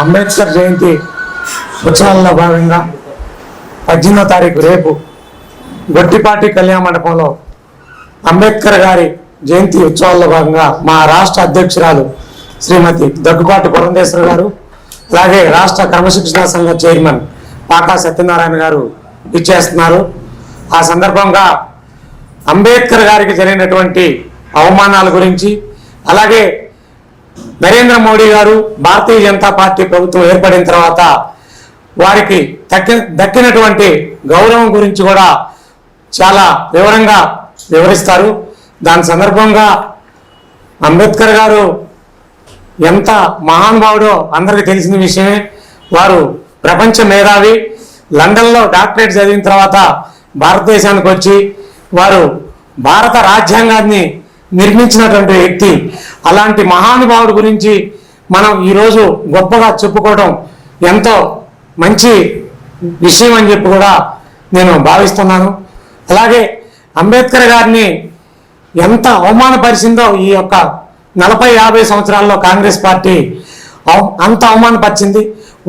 అంబేద్కర్ జయంతి ఉత్సవాల్లో భాగంగా పద్దెనిమిదో తారీఖు రేపు గొట్టిపాటి కళ్యాణ మండపంలో అంబేద్కర్ గారి జయంతి ఉత్సవాల్లో భాగంగా మా రాష్ట్ర అధ్యక్షురాలు శ్రీమతి దగ్గుపాటి పురంధేశ్వర గారు అలాగే రాష్ట్ర క్రమశిక్షణ సంఘ చైర్మన్ పాకా సత్యనారాయణ గారు ఇచ్చేస్తున్నారు ఆ సందర్భంగా అంబేద్కర్ గారికి జరిగినటువంటి అవమానాల గురించి అలాగే నరేంద్ర మోడీ గారు భారతీయ జనతా పార్టీ ప్రభుత్వం ఏర్పడిన తర్వాత వారికి దక్కి దక్కినటువంటి గౌరవం గురించి కూడా చాలా వివరంగా వివరిస్తారు. దాని సందర్భంగా అంబేద్కర్ గారు ఎంత మహానుభావుడో అందరికీ తెలిసిన విషయమే. వారు ప్రపంచ మేధావి. లండన్లో డాక్టరేట్ చదివిన తర్వాత భారతదేశానికి వచ్చి వారు భారత రాజ్యాంగాన్ని నిర్మించినటువంటి వ్యక్తి. అలాంటి మహానుభావుడు గురించి మనం ఈరోజు గొప్పగా చెప్పుకోవడం ఎంతో మంచి విషయం అని చెప్పి కూడా నేను భావిస్తున్నాను. అలాగే అంబేద్కర్ గారిని ఎంత అవమానపరిచిందో ఈ యొక్క నలభై యాభై సంవత్సరాల్లో కాంగ్రెస్ పార్టీ అంత అవమానపరిచింది.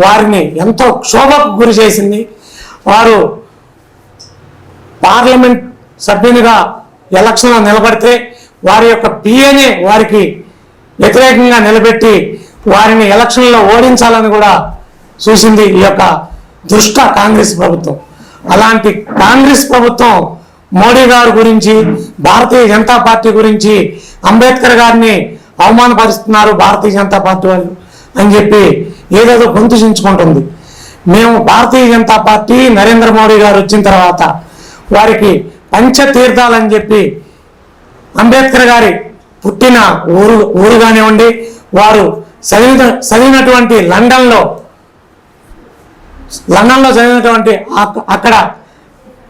వారిని ఎంతో క్షోభకు గురి చేసింది. వారు పార్లమెంట్ సభ్యునిగా ఎలక్షన్లో నిలబడితే వారి యొక్క పిఏనే వారికి వ్యతిరేకంగా నిలబెట్టి వారిని ఎలక్షన్లో ఓడించాలని కూడా చూసింది ఈ యొక్క దుష్ట కాంగ్రెస్ ప్రభుత్వం. అలాంటి కాంగ్రెస్ ప్రభుత్వం మోడీ గారి గురించి భారతీయ జనతా పార్టీ గురించి అంబేద్కర్ గారిని అవమానపరుస్తున్నారు భారతీయ జనతా పార్టీ వాళ్ళు అని చెప్పి ఏదేదో గొంతుచించుకుంటుంది మేము భారతీయ జనతా పార్టీ నరేంద్ర మోడీ గారు వచ్చిన తర్వాత వారికి పంచతీర్థాలని చెప్పి అంబేద్కర్ గారి పుట్టిన ఊరు ఊరు కానివ్వండి వారు చదివిన చదివినటువంటి లండన్లో లండన్లో చదివినటువంటి అక్కడ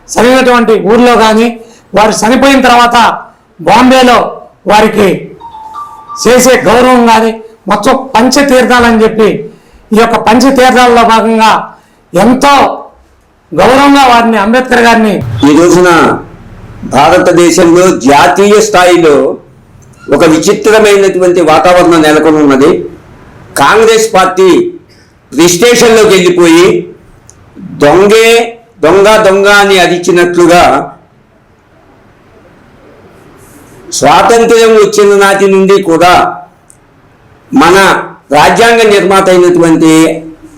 చదివినటువంటి ఊర్లో కానీ వారు చనిపోయిన తర్వాత బాంబేలో వారికి చేసే గౌరవం కానీ మొత్తం పంచతీర్థాలని చెప్పి ఈ యొక్క పంచతీర్థాలలో భాగంగా ఎంతో గౌరవంగా వారిని అంబేద్కర్ గారిని ఈ రోజున భారతదేశంలో జాతీయ స్థాయిలో ఒక విచిత్రమైనటువంటి వాతావరణం నెలకొని ఉన్నది. కాంగ్రెస్ పార్టీ రిజిస్ట్రేషన్లోకి వెళ్ళిపోయి దొంగే దొంగ దొంగ అని అరిచినట్లుగా స్వాతంత్ర్యం వచ్చిన నాటి నుండి కూడా మన రాజ్యాంగ నిర్మాత అయినటువంటి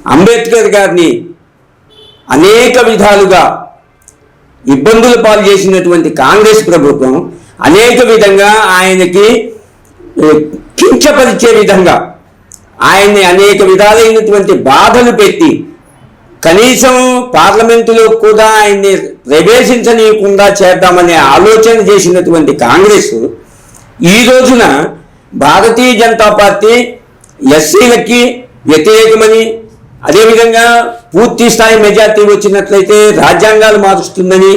అంబేద్కర్ గారిని అనేక విధాలుగా ఇబ్బందులు పాలు చేసినటువంటి కాంగ్రెస్ ప్రభుత్వం అనేక విధంగా ఆయనకి కించపరిచే విధంగా ఆయన్ని అనేక విధాలైనటువంటి బాధలు పెట్టి కనీసం పార్లమెంటులో కూడా ఆయన్ని ప్రవేశించనీయకుండా చేద్దామనే ఆలోచన చేసినటువంటి కాంగ్రెస్ ఈ రోజున భారతీయ జనతా పార్టీ ఎస్సీలకి వ్యతిరేకమని అదేవిధంగా పూర్తి స్థాయి మెజార్టీ వచ్చినట్లయితే రాజ్యాంగాలు మారుస్తుందని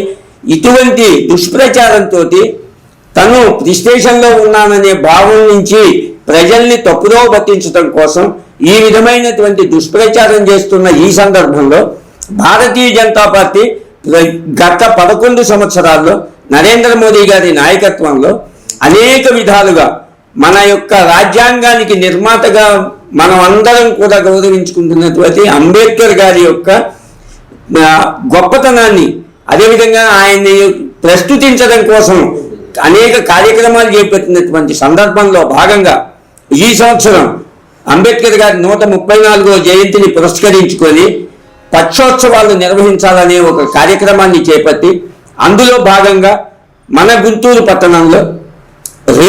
ఇటువంటి దుష్ప్రచారంతో తను ప్రిస్టేషన్లో ఉన్నాననే భావం నుంచి ప్రజల్ని తప్పుదో పట్టించడం కోసం ఈ విధమైనటువంటి దుష్ప్రచారం చేస్తున్న ఈ సందర్భంలో భారతీయ జనతా పార్టీ గత పదకొండు సంవత్సరాల్లో నరేంద్ర మోదీ గారి నాయకత్వంలో అనేక విధాలుగా మన యొక్క రాజ్యాంగానికి నిర్మాతగా మనం అందరం కూడా గౌరవించుకుంటున్నటువంటి అంబేద్కర్ గారి యొక్క గొప్పతనాన్ని అదేవిధంగా ఆయన్ని ప్రస్తుతించడం కోసం అనేక కార్యక్రమాలు చేపట్టినటువంటి సందర్భంలో భాగంగా ఈ సంవత్సరం అంబేద్కర్ గారి నూట ముప్పై నాలుగో జయంతిని పురస్కరించుకొని పక్షోత్సవాలు నిర్వహించాలనే ఒక కార్యక్రమాన్ని చేపట్టి అందులో భాగంగా మన గుంటూరు పట్టణంలో